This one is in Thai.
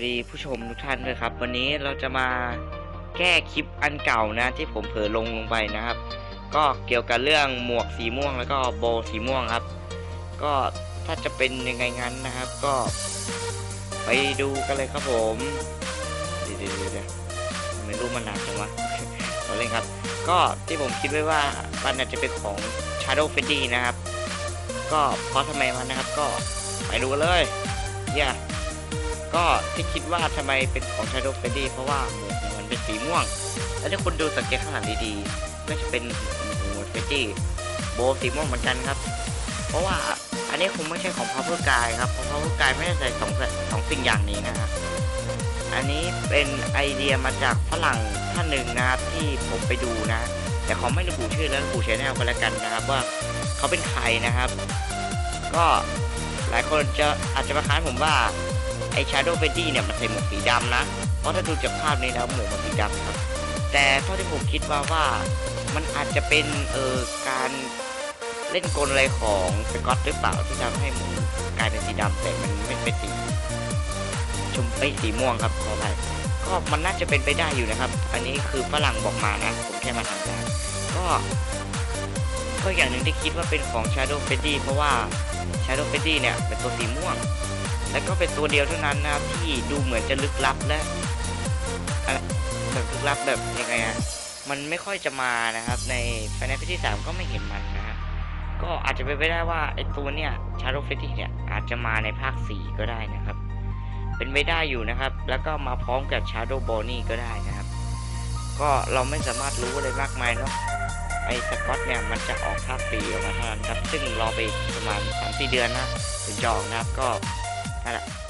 วัสดีผู้ชมทุกท่านด้วยครับ วันนี้เราจะมาแก้คลิปอันเก่านะ ที่ผมเผลอลงลงไปนะครับ ก็เกี่ยวกับเรื่องหมวกสีม่วงแล้วก็โบสีม่วงครับ ก็ถ้าจะเป็นยังไงงั้นนะครับ ก็ไปดูกันเลยครับผมเดี๋ยวเดี๋ยวเดี๋ยวไม่รู้มันหนักจังวะเอาเลยครับ ก็ที่ผมคิดไว้ว่ามันอาจจะเป็นของ Shadow f e d d y นะครับ ก็เพราะทำไมมันนะครับก็ไปดูกันเลยเย่ย ก็ที่คิดว่าทำไมเป็นของ Shadow f e d d y เพราะว่าหมวกเนี่ยมันเป็นสีม่วง แล้วถ้าคุณดูสังเกตข้างหลังดีๆก็จะเป็นหมวกเฟดี้โบสีม่วงเหมือนกันครับ เพราะว่าอันนี้คงไม่ใช่ของ Power Guy ครับเพราะ Power Guy ไม่ได้ใส่สองแบบสองสิ่งอย่างนี้นะครับอันนี้เป็นไอเดียมาจากฝรั่งท่านหนึ่งนะครับที่ผมไปดูนะ แต่เขาไม่ระบุชื่อและระบุชแนลกันแล้วกันนะครับว่าเขาเป็นใครนะครับ ก็หลายคนจะอาจจะมาค้านผมว่า ไอ Shadow f e d d y เนี่ยมันใส่หมวกสีดำนะ เพราะถ้าดูจากภาพนี้แล้วหมวกมันสีดำครับ แต่เท่าที่ผมคิดว่าว่ามันอาจจะเป็นเอ่อการเล่นกลอะไรของสกอตหรือเปล่าที่ทำให้หมูกลายเป็นสีดำแต่มันไม่เป็นสีชมไปสีม่วงครับขออภัยก็มันน่าจะเป็นไปได้อยู่นะครับ อันนี้คือฝรั่งบอกมานะผมแค่มาทำการก็ก็อย่างหนึ่งที่คิดว่าเป็นของ Shadow f e d d y เพราะว่า Shadow f e d d y เนี่ยเป็นตัวสีม่วง และก็เป็นตัวเดียวเท่านั้นนะครับที่ดูเหมือนจะลึกลับและอะไรแบบลึกลับแบบยังไงอะมันไม่ค่อยจะมานะครับใน Final Fantasy 3ก็ไม่เห็นมันนะฮะก็อาจจะเป็นไปได้ว่าไอ้ตัวเนี่ย Shadow f e d d y เนี่ยอาจจะมาในภาค 4 ก็ได้นะครับ เป็นไปได้อยู่นะครับ แล้วก็มาพร้อมกับ Shadow b o n y ก็ได้นะครับ ก็เราไม่สามารถรู้อะไรมากมายเนาะไอ้สกอตเนี่ยมันจะออกภาคสี่ออกมาเท่านั้นครับ ซึ่งรอไปประมาณสามสี่เดือนนะถึงจะออกนะครับก็ Bye.